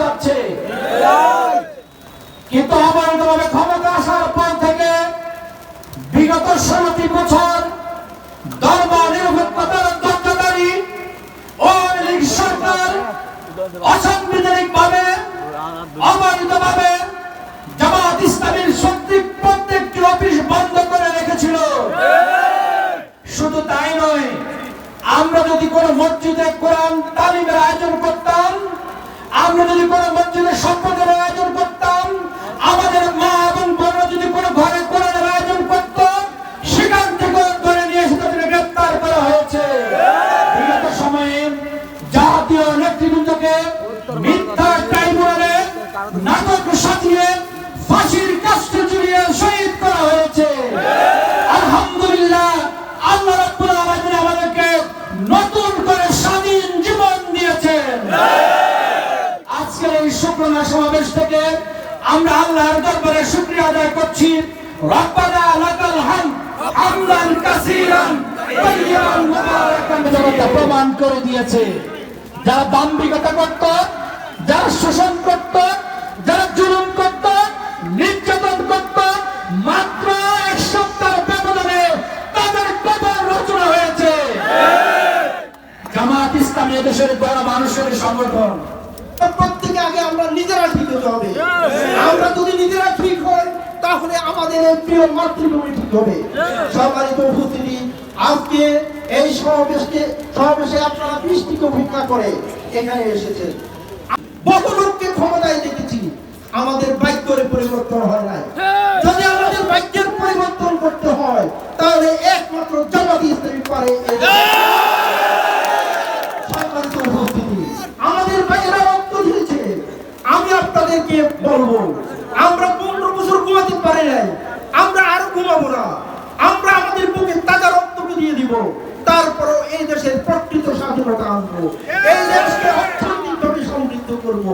যাচ্ছে। কিন্তু অবৈধভাবে ক্ষমতা আসার পর থেকে বিগত ষোলোটি বছর ধর্ম নিরপেক্ষতার দণ্ডদারী ও লীগ সরকার অসাংবিধানিক ভাবে অবৈধভাবে জামাত ইসলামীর শক্তি প্রত্যেকটি অফিস বন্ধ করে রেখেছিল। শুধু তাই নয়, আমরা যদি কোনো মসজিদে কোরআন তালিমের আয়োজন করতাম নাটক সাজিয়ে ফাঁসির কাস্টে জুড়িয়ে শহীদ করা হয়েছে। আলহামদুলিল্লাহ আল্লাহ রাব্বুল আলামিন আমাদেরকে নতুন করে স্বাধীন জীবন দিয়েছেন আজকের এই শুক্রনা সমাবেশ থেকে আমরা আল্লাহর দরবারে শুকরিয়া আদায় করছি। রব্বানা লাকাল হামদ হামদান কাসীরান তাইয়্যিবান মুবারাকান। প্রমাণ করে দিয়েছে। যারা দাম্ভিকতা করত যারা শোষণ করত, যারা জুলুম করত, নির্যাতন করত, মাত্র এক সপ্তাহ ব্যবধানে তাদের কবর রচনা হয়েছে। জামাত ইসলামী দেশের বড় মানুষের সংগঠন, প্রত্যেকে আগে আমরা নিজেরা ঠিক হতে হবে। আমরা যদি নিজেরা ঠিক হই, তাহলে আমাদের প্রিয় মাতৃভূমি ঠিক হবে। আজকে এই সমাবেশকে সমাবেশে আপনারা বৃষ্টিকে উপেক্ষা করে এখানে এসেছেন। বহু লোককে ক্ষমতায় দেখেছি। আমাদের বাক্যের পরিবর্তন হয় নাই। যদি আমাদের বাক্যের পরিবর্তন করতে হয় তাহলে একমাত্র জামাত ইসলামী পারে সম্মানিত উপস্থিতি আমাদের ভাইয়েরা রক্ত দিয়েছে। আমি আপনাদেরকে বলব আমরা পনেরো বছর ঘুমাতে পারি নাই। আমরা আর ঘুমাবো না। আমরা আমাদের বুকে তাজা রক্তকে দিয়ে দিব। তারপরও এই দেশের প্রকৃত স্বাধীনতা আনব। এই সমৃদ্ধ করবো